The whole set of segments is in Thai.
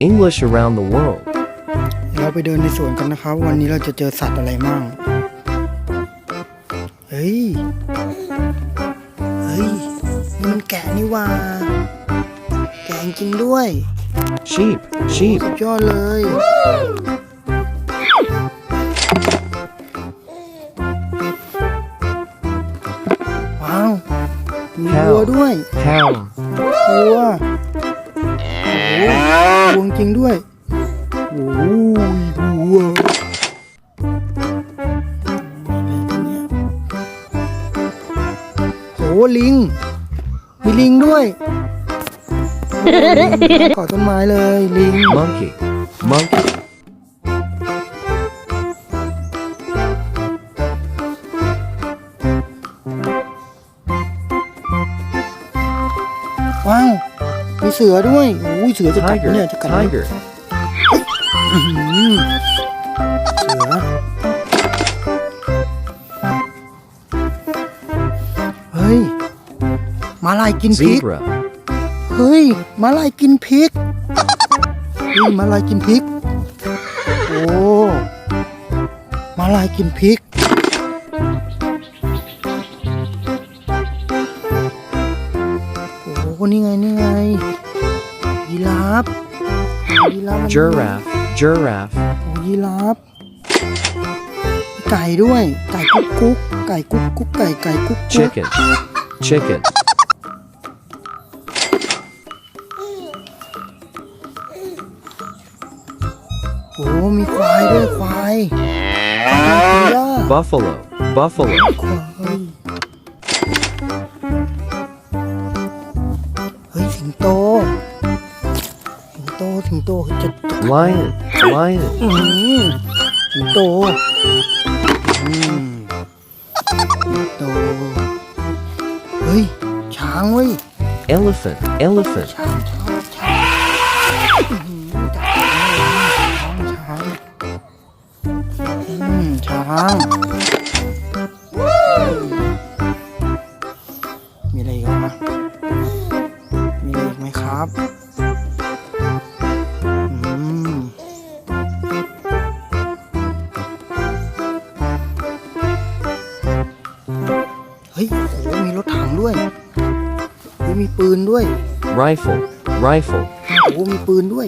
English around the world. เดี๋ยวเราไปเดินในสวนกันนะครับ วันนี้เราจะเจอสัตว์อะไรมั่ง เฮ้ย เฮ้ยนี่มันแกะนี่หว่า แกะจริงๆด้วย Sheep, sheep. สุดยอดเลย ว้าว มีวัวด้วย Cow, วัวโอ้โห วัวจริงด้วย โอ้ยวัวโหลิง มีลิงด้วยเกาะต้นไม้เลยลิง monkey, monkey. มีเสือด้วยโอ้ยเสือจะกัดไหม Tiger, เนี่ยจะกัดไหม tiger. อืมเสือเฮ้ยมาลายกินพริก Zebra, เฮ้ยมาลายกินพริกเฮ้ยมาลายกินพริกโอ้มาลายกินพริก โอ้โหนี่ไงนี่ไงยีราฟยีราฟมัน giraffe, giraffe. โอ้ยีราฟไก่ด้วย ไก่กุ๊กกุ๊กไก่กุ๊กกุ๊กไก่ไก่กุ๊กกุ๊ก Chicken, chicken. โอ้มีควายด้วยควายควายกินหญ้า Buffalo, buffalo. ควาย งโต สิงโต สิงโตจะจะ Lion, lion. อืมสิงโตอืมสิงโต เฮ้ย ช้างเว้ย Elephant, elephant. ช้างช้างช้างอื้อหือจับช้างช้างอืมช้างมีอะไรอีกไหมมีอะไรอีกไหม ครับ อืม เฮ้ยโอ้โหมีรถถังด้วยเฮ้ยมีปืนด้วย Rifle, rifle. โอ้โหมีปืนด้วย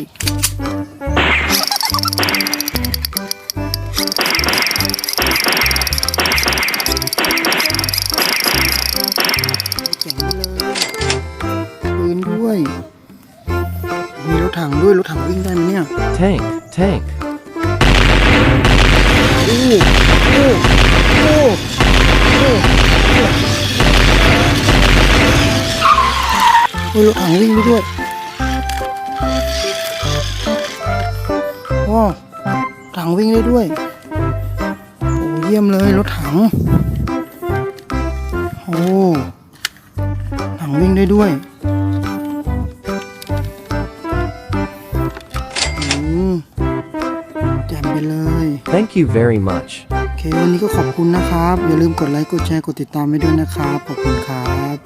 รถถังด้วยรถถังวิ่งได้ไหมเนี่ย Tank, tank. โอ้โอ้โอ้โอ้โอ้ยรถถังวิ่งไปด้วยว้าวถังวิ่งได้ด้วยโอ้เยี่ยมเลยรถถังโอ้ถังวิ่งได้ด้วย แจ่มไปเลย Thank you very much. โอเควันนี้ก็ขอบคุณนะครับ อย่าลืมกดไลค์กดแชร์กดติดตามให้ด้วยนะครับ ขอบคุณครับ